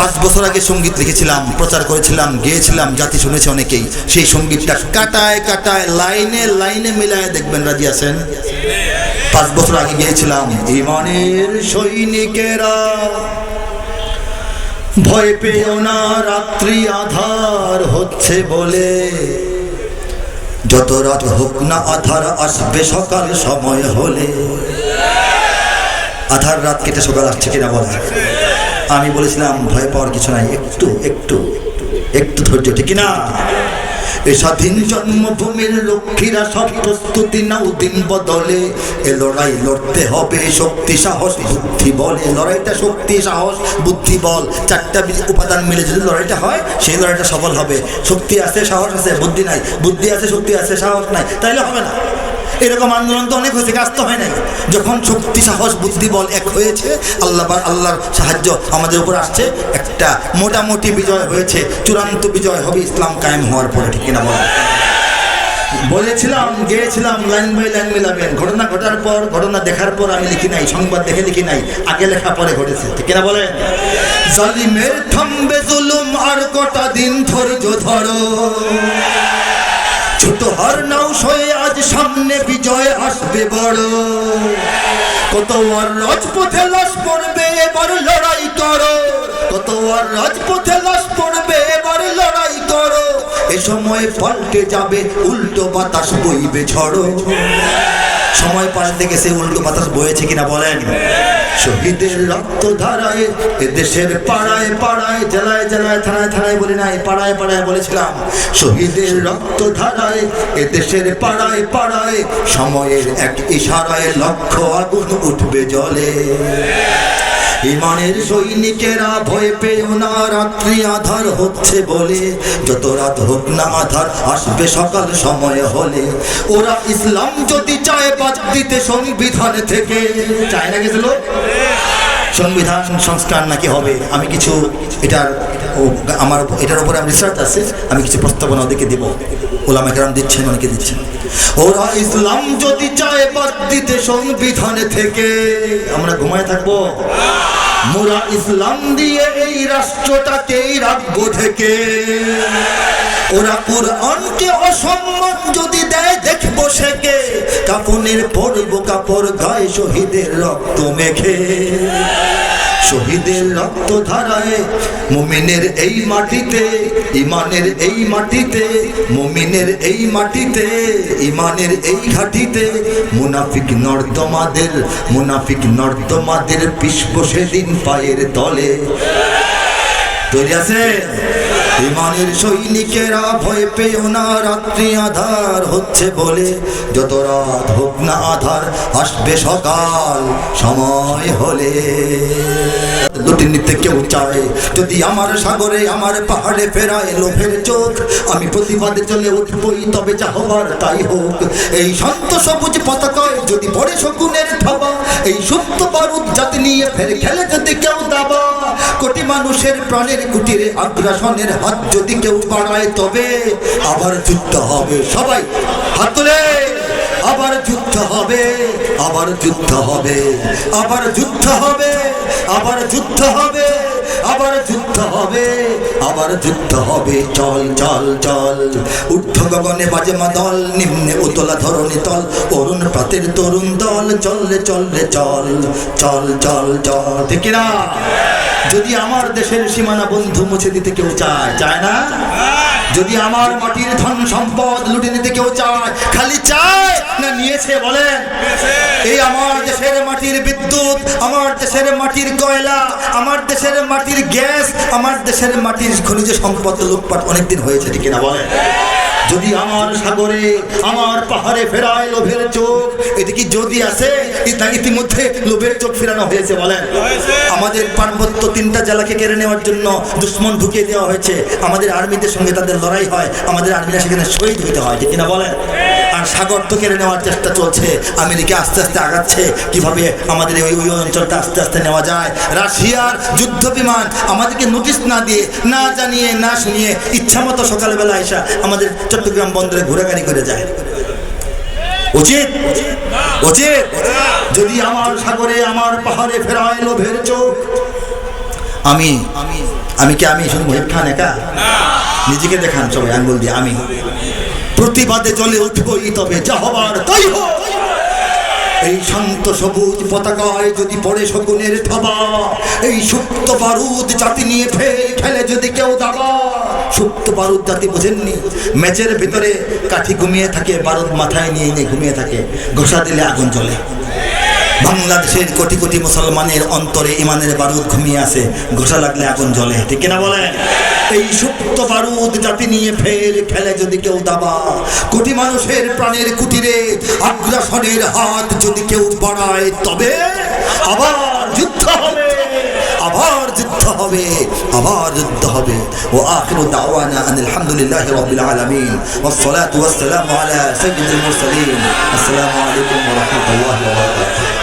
পাঁচ বছর আগে সংগীত লিখেছিলাম, প্রচার করেছিলাম, গিয়েছিলাম, জাতি শুনেছে অনেকেই। সেই সঙ্গীতটা কাটায় কাটায় লাইনে লাইনে মিলায় দেখবেন, রাজি আছেন? পাঁচ বছর আগে গিয়েছিলাম, ইমানের সৈনিকেরা। ভয় পেও না, রাত্রি আধার হচ্ছে বলে। যত রাত হোক না, আধার আসবে সকাল সময় হলে। আধার রাত কেটে সকাল আসছে কিনা বলে আমি বলেছিলাম, ভয় পাওয়ার কিছু নাই। একটু একটু একটু ধৈর্য, ঠিক না এ স্বাধীন জন্মভূমির লক্ষ্মীরা সব প্রস্তুতি নাও, দিন বদলে। এ লড়াই লড়তে হবে, শক্তি, সাহস, বুদ্ধি বলে। লড়াইটা শক্তি, সাহস, বুদ্ধি বল। চারটা উপাদান মিলে যদি লড়াইটা হয়, সেই লড়াইটা সফল হবে। শক্তি আছে, সাহস আছে, বুদ্ধি নাই। বুদ্ধি আছে, শক্তি আছে, সাহস নাই, তাইলে হবে না। এরকম আন্দোলন তো অনেক হয়েছে, কাজ তো হয় নাই। যখন শক্তি, সাহস, বুদ্ধি, বল এক হয়েছে, আল্লাহ আল্লাহর সাহায্য আমাদের উপর আসছে, একটা মোটামুটি বিজয় হয়েছে, চূড়ান্ত বিজয় হবে, ইসলাম কায়েম হওয়ার পরে, ঠিক কিনা বল? বলেছিলাম, গিয়েছিলাম, লাইন বাই লাইন মিলাবেন ঘটনা ঘটার পর, ঘটনা দেখার পর আমি লিখি নাই, সংবাদ দেখে লিখি নাই, আগে লেখা পরে ঘটেছে, ঠিক কিনা বলেন? জালিমের থামবে জুলুম, আর কটা দিন ধৈর্য ধরো। ছোট হার নাও সয়ে সামনে বিজয় আসবে বড়। কত আর রাজপথে লাশ পড়বে, এবার লড়াই করো। কত আর রাজপথে লাশ পড়বে, এবার লড়াই করো। এ সময় পাল্টে যাবে, উল্টো বাতাস বইবে ঝড়ো। সময় পাল্টে গেছে, উল্টো বাতাস বয়েছে কিনা বলেন। শহীদের রক্ত ধারায়, এ দেশের পাড়ায় পাড়ায়, জেলায় জেলায়, থানায় থানায় বলি নাই, পাড়ায় পাড়ায় বলেছিলাম, শহীদের রক্ত ধারায়, এ দেশের পাড়ায় পাড়ায়, সময়ের এক ইশারায় লক্ষ আগুন উঠবে জলে। ইমানের সৈনিকেরা ভয় পেও না, রাত্রি আধার হচ্ছে বলে। যত রাত হোক না আধার, আসবে সকাল সময় হলে। ওরা ইসলাম যদি চায়, বাদ দিতে সংবিধান থেকে। চায় না গেছিল সংবিধান সংস্কার নাকি হবে? আমি কিছু এটার আমার এটার উপরে আমি রিসার্চ আছে, আমি কিছু প্রস্তাবনা ওদেরকে দেবো। ওলামা কেরাম দিচ্ছেন, অনেকে দিচ্ছেন। ওরা ইসলাম যদি চায় বাদ দিতে সংবিধান থেকে, আমরা ঘুমায় থাকব? মোরা ইসলাম দিয়ে এই রাষ্ট্রটাকেই রাখব ঢেকে ওরা কোরআনকে অসম্মান যদি দেয়, দেখব সেকে। কাপনের পরব কাপড় গায়ে শহীদের রক্ত মেখে। শহীদের রক্ত ধারায় মুমিনের এই মাটিতে, ইমানের এই মাটিতে, মুমিনের এই মাটিতে, ইমানের এই ঘাটিতে, মুনাফিক নর্দমাদের মুনাফিক নর্দমাদের পিস্প সেদিন পায়ের তলে। তৈরি আছে? ইমানের সৈনিকেরা ভয় পেও না, রাত্রি আধার হচ্ছে বলে। যত রাত হোক না আধার, আসবে সকাল, সময় হলে। নিতে কেউ চায়, যদি আমার সাগরে, আমার পাহাড়ে ফেরায় লোভের চোখ, আমি প্রতিবাদে চলে উঠবই, তবে যা হবার তাই হোক। এই শান্ত সবুজ পতাকায় যদি পড়ে শকুনের থাবা এই সুপ্ত বারুদ জাতি নিয়ে ফের খেলে যদি কেউ দাবা। কোটি মানুষের প্রাণের কুটিরে আগ্রাসনের হাত যদি কেউ বাড়ায় তবে আবার যুদ্ধ হবে। সবাই, হাত তুলে। আবার যুদ্ধ হবে, আবার যুদ্ধ হবে, আবার যুদ্ধ হবে, আবার যুদ্ধ হবে, আবার যুদ্ধ হবে, আবার যুদ্ধ হবে। চল চল চল। ঊর্ধ্ব গগনে বাজে মাদল নিম্নে উতলা ধরণী তল, অরুণ প্রাতের তরুণ দল। চললে চললে চল চল চল চল ঠিক না। যদি আমার দেশের সীমানা বন্ধু মুছে দিতে কেউ চায় চায় না? যদি আমার মাটির ধন সম্পদ লুটে নিতে কেউ চায়, খালি চায় না নিয়েছে বলেন? এই আমার দেশের মাটির বিদ্যুৎ, আমার দেশের মাটির কয়লা, আমার দেশের মাটির গ্যাস, আমার দেশের মাটির খনিজ সম্পদ লুটপাট অনেকদিন হয়েছে ঠিক না বলেন? যদি আমার সাগরে আমার পাহাড়ে ফেরায় লোভের চোখ এদিকে কি যদি আছে ইতিমধ্যে লোভের চোখ ফেরানো হয়েছে বলেন। আমাদের পার্বত্য তিনটা জেলাকে কেড়ে নেওয়ার জন্য দুশ্মন ঢুকিয়ে দেওয়া হয়েছে। আমাদের আর্মিদের সঙ্গে তাদের লড়াই হয় আমাদের আর্মিরা সেখানে শহীদ হইতে হয় ঠিক কিনা বলেন? সাগর তো কেড়ে নেওয়ার চেষ্টা চলছে। আমেরিকা আস্তে আস্তে আগাচ্ছে। কীভাবে আমাদের ওই ওই অঞ্চলটা আস্তে আস্তে নেওয়া যায়? রাশিয়ার যুদ্ধ বিমান আমাদেরকে নোটিশ না দিয়ে, না জানিয়ে, না শুনিয়ে ইচ্ছা মতো সকালবেলা এসা আমাদের চট্টগ্রাম বন্দরে ঘোরাঘুরি করে যায়। উচিত? উচিত? যদি আমার সাগরে, আমার পাহাড়ে ফেরায় লোভের চোখ, আমি আমি কি আমি শুধু মহিব খান একা? নিজেকে দেখান সবাই, আঙ্গুল দিয়ে, আমি। প্রতিবাদে জ্বলে উঠবই তবে যা হবার তাই এই শান্ত সবুজ পতাকায় যদি পড়ে শকুনের থাবা, এই সুপ্ত বারুদ জাতি নিয়ে ফের খেলে যদি কেউ দাবা, সুপ্ত বারুদ জাতি বোঝেননি ম্যাচের ভিতরে কাঠি ঘুমিয়ে থাকে, বারুদ মাথায় নিয়ে নিয়ে ঘুমিয়ে থাকে, ঘষা দিলে আগুন জ্বলে। বাংলাদেশের কোটি কোটি মুসলমানের অন্তরে ইমানের বারুদ ঘুমিয়ে আছে। ঘোষা লাগলে আগুন জ্বলে। ঠিক কিনা বলেন? এই সুপ্ত বারুদ জাতি নিয়ে ফের খেলে যদি কেউ দাবা। কোটি মানুষের প্রাণের কুটিরে আগ্রাসনের হাত যদি কেউ বাড়ায়, তবে আবার যুদ্ধ হবে। আবার যুদ্ধ হবে। আবার যুদ্ধ হবে। ও আখিরু দাওয়ানা আনিল হামদুলিল্লাহি রাব্বিল আলামিন। ওয়াস সালাতু ওয়াস সালামু আলা সাইয়্যিদিল মুরসালিন। আসসালামু আলাইকুম ওয়া রাহমাতুল্লাহি ওয়া বারাকাতুহু।